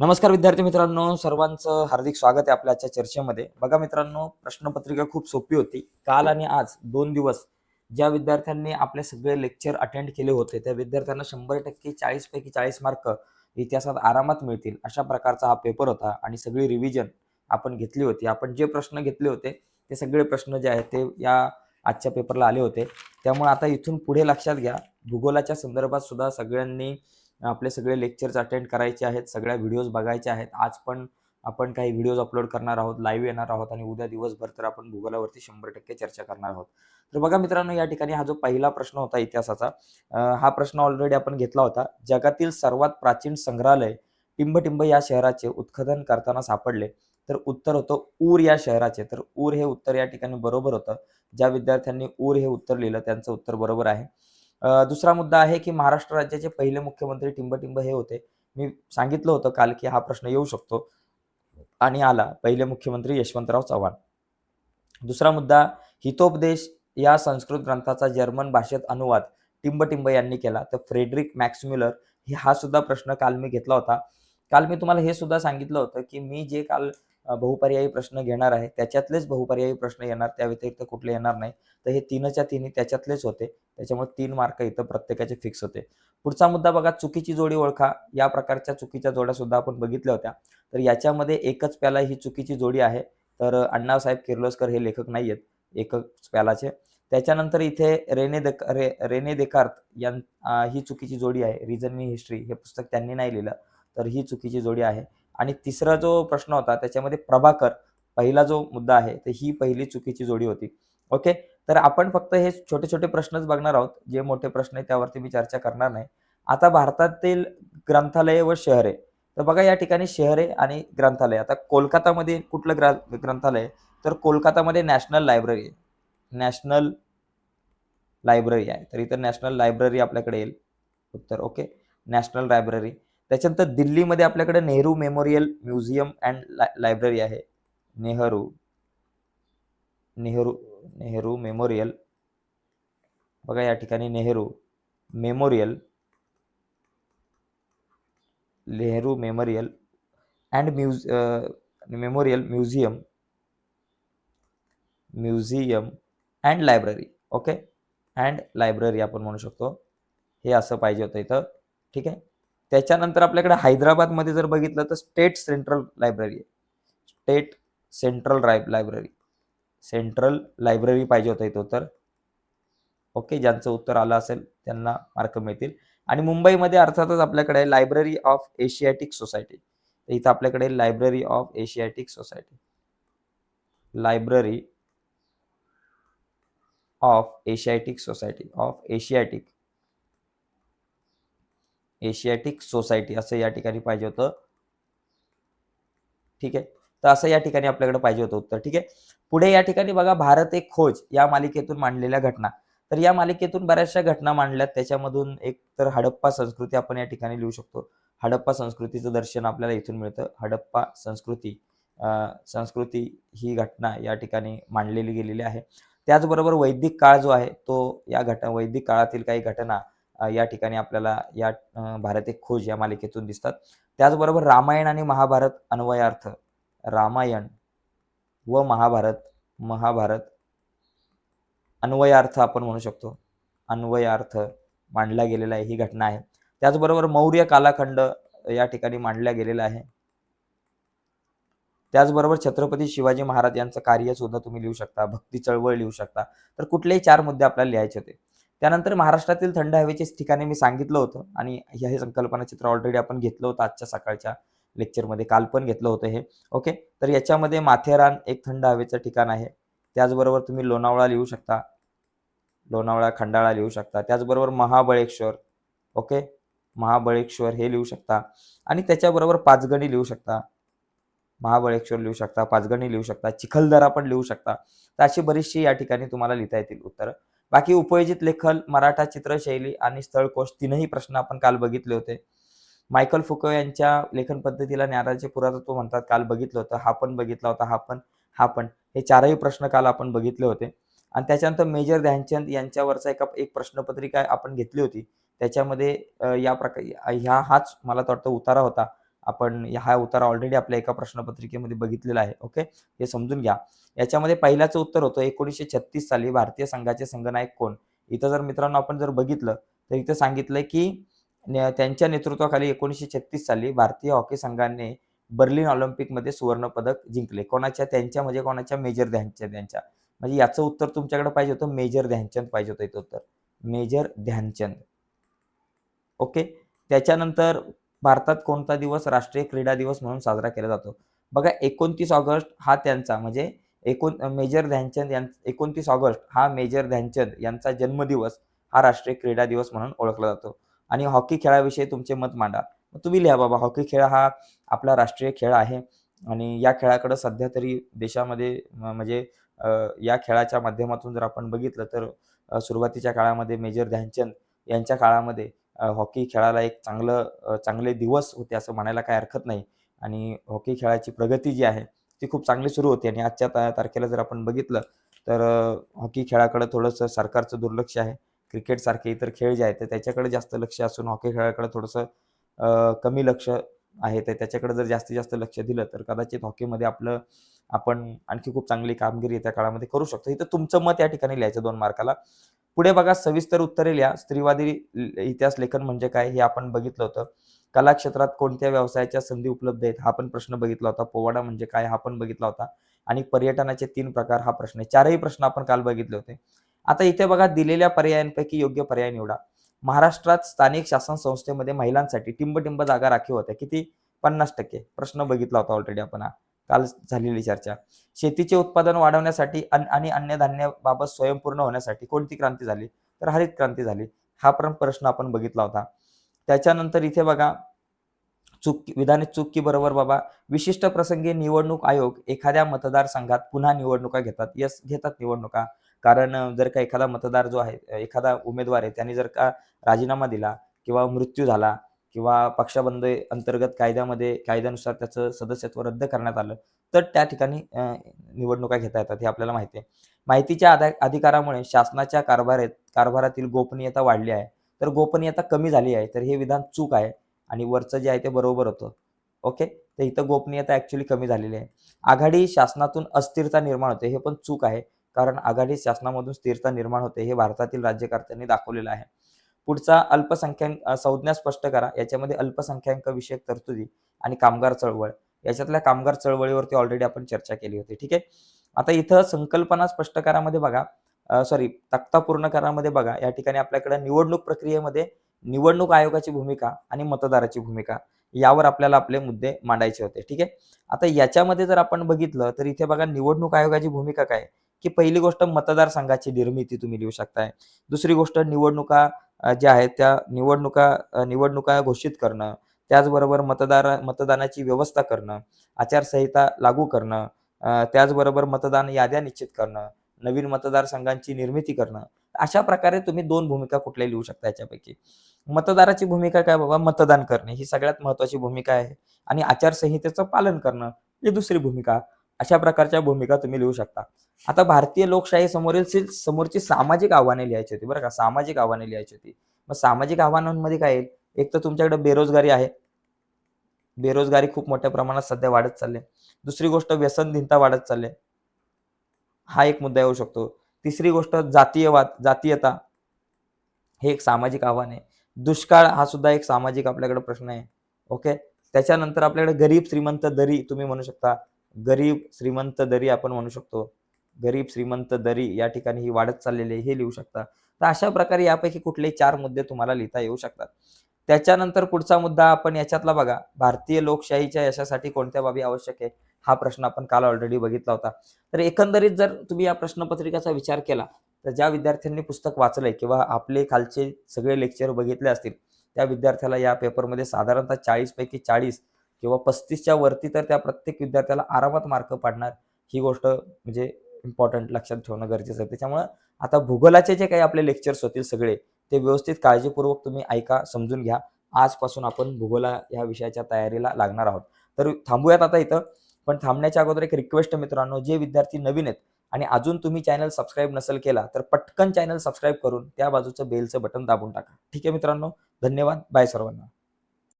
नमस्कार विद्यार्थी मित्रांनो सर्वांचं हार्दिक स्वागत आहे आपल्या आजच्या चर्चेमध्ये. बघा मित्रांनो प्रश्नपत्रिका खूप सोपी होती. काल आणि आज दोन दिवस ज्या विद्यार्थ्यांनी आपले सगळे लेक्चर अटेंड केले होते त्या विद्यार्थ्यांना शंभर टक्के चाळीस पैकी चाळीस मार्क इतिहासात आरामात मिळतील अशा प्रकारचा हा पेपर होता आणि सगळी रिव्हिजन आपण घेतली होती. आपण जे प्रश्न घेतले होते ते सगळे प्रश्न जे आहेत ते या आजच्या पेपरला आले होते. त्यामुळे आता इथून पुढे लक्षात घ्या. भूगोलाच्या संदर्भात सुद्धा सगळ्यांनी आपले सगळे लेक्चर्स अटेंड करायचे आहेत सगळ्या व्हिडिओज बघायचे आहेत. आज पण आपण काही व्हिडिओज अपलोड करणार आहोत लाईव्ह येणार आहोत आणि उद्या दिवसभर तर आपण भूगोलावरती शंभर टक्के चर्चा करणार आहोत. तर बघा मित्रांनो या ठिकाणी हा जो पहिला प्रश्न होता इतिहासाचा हा प्रश्न ऑलरेडी आपण घेतला होता. जगातील सर्वात प्राचीन संग्रहालय टिंबटिंब या शहराचे उत्खनन करताना सापडले. तर उत्तर होतं ऊर या शहराचे. तर ऊर हे उत्तर या ठिकाणी बरोबर होतं. ज्या विद्यार्थ्यांनी ऊर हे उत्तर लिहिलं त्यांचं उत्तर बरोबर आहे. दुसरा मुद्दा आहे की महाराष्ट्र राज्याचे पहिले मुख्यमंत्री टिंबटिंब हे होते. मी सांगितलं होतं काल की हा प्रश्न येऊ शकतो आणि आला पहिले मुख्यमंत्री यशवंतराव चव्हाण. दुसरा मुद्दा हितोपदेश या संस्कृत ग्रंथाचा जर्मन भाषेत अनुवाद टिंबटिंब यांनी केला. तर फ्रेडरिक मॅक्सम्युलर हे हा सुद्धा प्रश्न काल मी घेतला होता. काल मी तुम्हाला हे सुद्धा सांगितलं होतं की मी जे काल बहुपर्यायी प्रश्न घेणार आहे. त्याच्यातलेच बहुपर्यायी प्रश्न येणार त्या व्यतिरिक्त कुठले येणार नाही. तर हे तीनच्या तिन्ही त्याच्यातलेच होते. त्याच्यामुळे तीन मार्क इथं प्रत्येकाचे फिक्स होते. पुढचा मुद्दा बघा चुकीची जोडी ओळखा. या प्रकारच्या चुकीच्या जोड्या सुद्धा आपण बघितल्या होत्या. तर याच्यामध्ये एकच प्याला ही चुकीची जोडी आहे. तर अण्णासाहेब किर्लोस्कर हे लेखक नाही आहेत एकच प्यालाचे. त्याच्यानंतर इथे रेने देक रे रेने देकार्त यां ही चुकीची जोडी आहे. रिझन इन हिस्ट्री हे पुस्तक त्यांनी नाही लिहिलं. तर ही चुकीची जोडी आहे. आणि तिसरा जो प्रश्न होता त्याच्यामध्ये प्रभाकर पहिला जो मुद्दा आहे तर ही पहिली चुकीची जोडी होती. ओके? तर आपण फक्त हे छोटे छोटे प्रश्नच बघणार आहोत. जे मोठे प्रश्न आहेत त्यावरती मी चर्चा करणार नाही. आता भारतातील ग्रंथालये व शहरे. तर बघा या ठिकाणी शहरे आणि ग्रंथालय. आता कोलकातामध्ये कुठलं ग्रा ग्रंथालय? तर कोलकातामध्ये नॅशनल लायब्ररी आहे. नॅशनल लायब्ररी आहे. तर इथं नॅशनल लायब्ररी आपल्याकडे येईल. उत्तर ओके? National library. त्याच्यानंतर दिल्लीमध्ये आपल्याकडे Nehru memorial museum and library आहे. नेहरू नेहरू नेहरू मेमोरियल. बघा या ठिकाणी Nehru memorial Nehru memorial and muse memorial museum museum and library okay? And library आपण म्हणू शकतो. हे असं पाहिजे होतं इथं ठीक आहे? त्याच्यानंतर आपल्याकडे हैदराबादमध्ये जर बघितलं तर स्टेट सेंट्रल लायब्ररी आहे. स्टेट सेंट्रल राय लायब्ररी. सेंट्रल लायब्ररी पाहिजे होतं इथं तर ओके ज्यांचं उत्तर आलं असेल त्यांना मार्क मिळतील. आणि मुंबईमध्ये अर्थातच आपल्याकडे लायब्ररी ऑफ एशियाटिक सोसायटी. तर इथं आपल्याकडे library of Asiatic society. Library of Asiatic society. Of Asiatic. Asiatic society असं या ठिकाणी पाहिजे होतं. ठीक आहे? तर असं या ठिकाणी आपल्याकडे पाहिजे होतं उत्तर. ठीक आहे? पुढे या ठिकाणी बघा भारत एक खोज या मालिकेतून मांडलेल्या घटना. तर या मालिकेतून बऱ्याचशा घटना मांडल्यात. त्याच्यामधून एक तर हडप्पा संस्कृती आपण या ठिकाणी लिहू शकतो. हडप्पा संस्कृतीचं दर्शन आपल्याला इथून मिळतं. हडप्पा संस्कृती संस्कृती ही घटना या ठिकाणी मांडलेली गेलेली आहे. त्याचबरोबर वैदिक काळ जो आहे तो या घटना वैदिक काळातील काही घटना या ठिकाणी आपल्याला या भारत एक खोज या मालिकेतून दिसतात. त्याचबरोबर रामायण आणि महाभारत अन्वयार्थ रामायण व महाभारत महाभारत अन्वयार्थ आपण म्हणू शकतो. अन्वयार्थ मांडला गेलेला आहे ही घटना आहे. त्याचबरोबर मौर्य कालाखंड या ठिकाणी मांडला गेलेला आहे. त्याचबरोबर छत्रपती शिवाजी महाराज यांचं कार्य सुद्धा तुम्ही लिहू शकता भक्ती चळवळ लिहू शकता. तर कुठलेही चार मुद्दे आपल्याला लिहायचे होते. त्यानंतर महाराष्ट्रातील थंड हवेचे ठिकाणी मी सांगितलं होतं आणि हे हे संकल्पना चित्र ऑलरेडी आपण घेतलं होतं आजच्या सकाळच्या लेक्चरमध्ये काल पण घेतलं होतं हे. ओके तर याच्यामध्ये माथेरान एक थंड हवेचं ठिकाण आहे. त्याचबरोबर तुम्ही लोणावळा लिहू शकता. लोणावळा खंडाळा लिहू शकता. त्याचबरोबर महाबळेश्वर. ओके महाबळेश्वर हे लिहू शकता. आणि त्याच्याबरोबर पाचगणी लिहू शकता. महाबळेश्वर लिहू शकता पाचगणी लिहू शकता चिखलदरा पण लिहू शकता. तर अशी बरीचशी या ठिकाणी तुम्हाला लिहिता येतील उत्तरं. बाकी उपयोजित लेखन मराठा चित्रशैली आणि स्थळकोश तीनही प्रश्न आपण काल बघितले होते. मायकल फुको यांच्या लेखन पद्धतीला ज्ञानाचे पुरातत्व म्हणतात. काल बघितलं होतं हा पण बघितला होता हा पण हा पण. हे चारही प्रश्न काल आपण बघितले होते. आणि त्याच्यानंतर मेजर ध्यानचंद यांच्यावरचा एका एक प्रश्नपत्रिका आपण घेतली होती. त्याच्यामध्ये या प्रकार ह्या हाच मला वाटतं उतारा होता. आपण हा उतारा ऑलरेडी आपल्या एका प्रश्नपत्रिकेमध्ये बघितलेला आहे ओके हे समजून घ्या. याच्यामध्ये पहिल्याचं उत्तर होतं एकोणीसशे छत्तीस साली भारतीय संघाचे संघनायक कोण? इथं जर मित्रांनो आपण जर बघितलं तर इथं सांगितलंय की त्यांच्या नेतृत्वाखाली एकोणीसशे छत्तीस साली भारतीय हॉकी संघाने बर्लिन ऑलिम्पिकमध्ये सुवर्ण पदक जिंकले. कोणाच्या? त्यांच्या म्हणजे कोणाच्या? मेजर ध्यानचंद यांच्या. म्हणजे याचं उत्तर तुमच्याकडे पाहिजे होतं मेजर ध्यानचंद पाहिजे होतं इथं उत्तर. मेजर ध्यानचंद. ओके? त्याच्यानंतर भारतात कोणता दिवस राष्ट्रीय क्रीडा दिवस म्हणून साजरा केला जातो? बघा एकोणतीस ऑगस्ट हा त्यांचा म्हणजे एकोण मेजर ध्यानचंद यां एकोणतीस ऑगस्ट हा मेजर ध्यानचंद यांचा जन्मदिवस हा राष्ट्रीय क्रीडा दिवस म्हणून ओळखला जातो. आणि हॉकी खेळाविषयी तुमचे मत मांडा. तुम्ही लिहा बाबा हॉकी खेळ हा आपला राष्ट्रीय खेळ आहे आणि या खेळाकडे सध्या तरी देशामध्ये म्हणजे या खेळाच्या माध्यमातून जर आपण बघितलं तर सुरुवातीच्या काळामध्ये मेजर ध्यानचंद यांच्या काळामध्ये हॉकी खेळाला एक चांगलं चांगले दिवस होते असं म्हणायला काही हरकत नाही. आणि हॉकी खेळाची प्रगती जी आहे ती खूप चांगली सुरू होती. आणि आजच्या तारखेला जर आपण बघितलं तर हॉकी खेळाकडे थोडंसं सरकारचं दुर्लक्ष आहे. क्रिकेटसारखे इतर खेळ जे आहेत तर त्याच्याकडे जास्त लक्ष असून हॉकी खेळाकडे थोडंसं कमी लक्ष आहे. तर त्याच्याकडे जर जास्तीत जास्त लक्ष दिलं तर कदाचित हॉकीमध्ये आपलं आपण आणखी खूप चांगली कामगिरी त्या काळामध्ये करू शकतो. इथं तुमचं मत या ठिकाणी लिहायचं दोन मार्काला. पुढे बघा सविस्तर उत्तरे लिहा. स्त्रीवादी इतिहास लेखन म्हणजे काय हे आपण बघितलं होतं. कला क्षेत्रात कोणत्या व्यवसायाच्या संधी उपलब्ध आहेत? हा पण प्रश्न बघितला होता. पोवाडा म्हणजे काय हा पण बघितला होता. आणि पर्यटनाचे तीन प्रकार हा प्रश्न आहे. चारही प्रश्न आपण काल बघितले होते. आता इथे बघा दिलेल्या पर्यायांपैकी योग्य पर्याय निवडा. महाराष्ट्रात स्थानिक शासन संस्थेमध्ये महिलांसाठी टिंबटिंब जागा राखीव होत्या. किती? पन्नास टक्के. प्रश्न बघितला होता ऑलरेडी आपण हा. काल झालेली चर्चा. शेतीचे उत्पादन वाढवण्यासाठी अन- आणि अन्नधान्याबाबत स्वयंपूर्ण होण्यासाठी कोणती क्रांती झाली? तर हरित क्रांती झाली. हा पण प्रश्न आपण बघितला होता. त्याच्यानंतर इथे बघा चूक विधानित चुकी बरोबर बाबा विशिष्ट प्रसंगी निवडणूक आयोग एखाद्या मतदारसंघात पुन्हा निवडणुका घेतात. यस घेतात निवडणुका. कारण जर का एखादा मतदार जो आहे एखादा उमेदवार आहे त्यांनी जर का राजीनामा दिला किंवा मृत्यू झाला किंवा पक्षबंद अंतर्गत कायद्यामध्ये कायद्यानुसार त्याचं सदस्यत्व रद्द करण्यात आलं तर त्या ठिकाणी निवडणुका घेता येतात हे आपल्याला माहिती आहे. माहितीच्या अधिकारामुळे शासनाच्या कारभारात कारभारातील गोपनीयता वाढली आहे. तर गोपनीयता कमी झाली आहे तर हे विधान चूक आहे आणि वरचं जे आहे ते बरोबर होतं. ओके? तर इथं गोपनीयता ऍक्च्युली कमी झालेली आहे. आघाडी शासनातून अस्थिरता निर्माण होते हे पण चूक आहे. कारण आघाडी शासनामधून स्थिरता निर्माण होते हे भारतातील राज्यकर्त्यांनी दाखवलेलं आहे. पुढचा अल्पसंख्याक संज्ञा स्पष्ट करा. याच्यामध्ये अल्पसंख्याक विषयक तरतुदी आणि कामगार चळवळ. याच्यातल्या कामगार चळवळीवरती ऑलरेडी आपण चर्चा केली होती. ठीक आहे? आता इथं संकल्पना स्पष्ट करामध्ये बघा. सॉरी तक्ता पूर्ण करामध्ये बघा. या ठिकाणी आपल्याकडे निवडणूक प्रक्रियेमध्ये निवडणूक आयोगाची भूमिका आणि मतदाराची भूमिका यावर आपल्याला आपले मुद्दे मांडायचे होते. ठीक आहे? आता याच्यामध्ये जर आपण बघितलं तर इथे बघा निवडणूक आयोगाची भूमिका काय? आहे? की पहिली गोष्ट मतदारसंघाची निर्मिती तुम्ही लिहू शकताय. दुसरी गोष्ट निवडणुका ज्या आहेत त्या निवडणुका निवडणुका घोषित करणं त्याचबरोबर मतदार मतदानाची व्यवस्था करणं आचारसंहिता लागू करणं त्याचबरोबर मतदान याद्या निश्चित करणं नवीन मतदारसंघांची निर्मिती करणं अशा प्रकारे तुम्ही दोन भूमिका कुठल्या लिहू शकता याच्यापैकी. मतदाराची भूमिका काय बाबा? मतदान करणे ही सगळ्यात महत्वाची भूमिका आहे. आणि आचारसंहितेचं पालन करणं ही दुसरी भूमिका. अशा प्रकारच्या भूमिका तुम्ही लिहू शकता. आता भारतीय लोकशाही समोरील समोरची सामाजिक आव्हाने लिहायची होती बरं का. सामाजिक आव्हाने लिहायची होती. मग सामाजिक आव्हानांमध्ये काय येईल? एक तर तुमच्याकडे बेरोजगारी आहे. बेरोजगारी खूप मोठ्या प्रमाणात सध्या वाढत चालली दुसरी गोष्ट व्यसनधीनता वाढत चालली हा एक मुद्दा येऊ शकतो. तिसरी गोष्ट जातीयवाद जातीयता हे एक सामाजिक आव्हान आहे. दुष्काळ हा सुद्धा एक सामाजिक आपल्याकडे प्रश्न आहे. ओके? त्याच्यानंतर आपल्याकडे गरीब श्रीमंत दरी तुम्ही म्हणू शकता. गरीब श्रीमंत दरी आपण म्हणू शकतो. गरीब श्रीमंत दरी या ठिकाणी ही वाढत चाललेली आहे हे लिहू शकता. तर अशा प्रकारे यापैकी कुठलेही चार मुद्दे तुम्हाला लिहिता येऊ शकतात. त्याच्यानंतर पुढचा मुद्दा आपण याच्यातला बघा. भारतीय लोकशाहीच्या यशासाठी कोणत्या बाबी आवश्यक आहे? हा प्रश्न आपण काल ऑलरेडी बघितला होता. तर एकंदरीत जर तुम्ही या प्रश्नपत्रिकेचा विचार केला तर ज्या विद्यार्थ्यांनी पुस्तक वाचलंय किंवा आपले खालचे सगळे लेक्चर बघितले असतील त्या विद्यार्थ्याला या पेपरमध्ये साधारणतः चाळीस पैकी चाळीस किंवा पस्तीसच्या वरती तर त्या प्रत्येक विद्यार्थ्याला आरामात मार्क पाडणार ही गोष्ट म्हणजे इम्पॉर्टंट लक्षात ठेवणं गरजेचं आहे. त्याच्यामुळं आता भूगोलाचे जे काही आपले लेक्चर्स होतील सगळे ते व्यवस्थित काळजीपूर्वक तुम्ही ऐका समजून घ्या. आजपासून आपण भूगोला या विषयाच्या तयारीला लागणार आहोत. तर थांबूयात आता इथं पण थांबण्याच्या अगोदर एक रिक्वेस्ट मित्रांनो जे विद्यार्थी नवीन आहेत आणि अजून तुम्ही चॅनल सबस्क्राईब नसेल केला तर पटकन चॅनल सबस्क्राईब करून त्या बाजूचं बेलचं बटन दाबून टाका. ठीक आहे मित्रांनो धन्यवाद. बाय सर्वांना.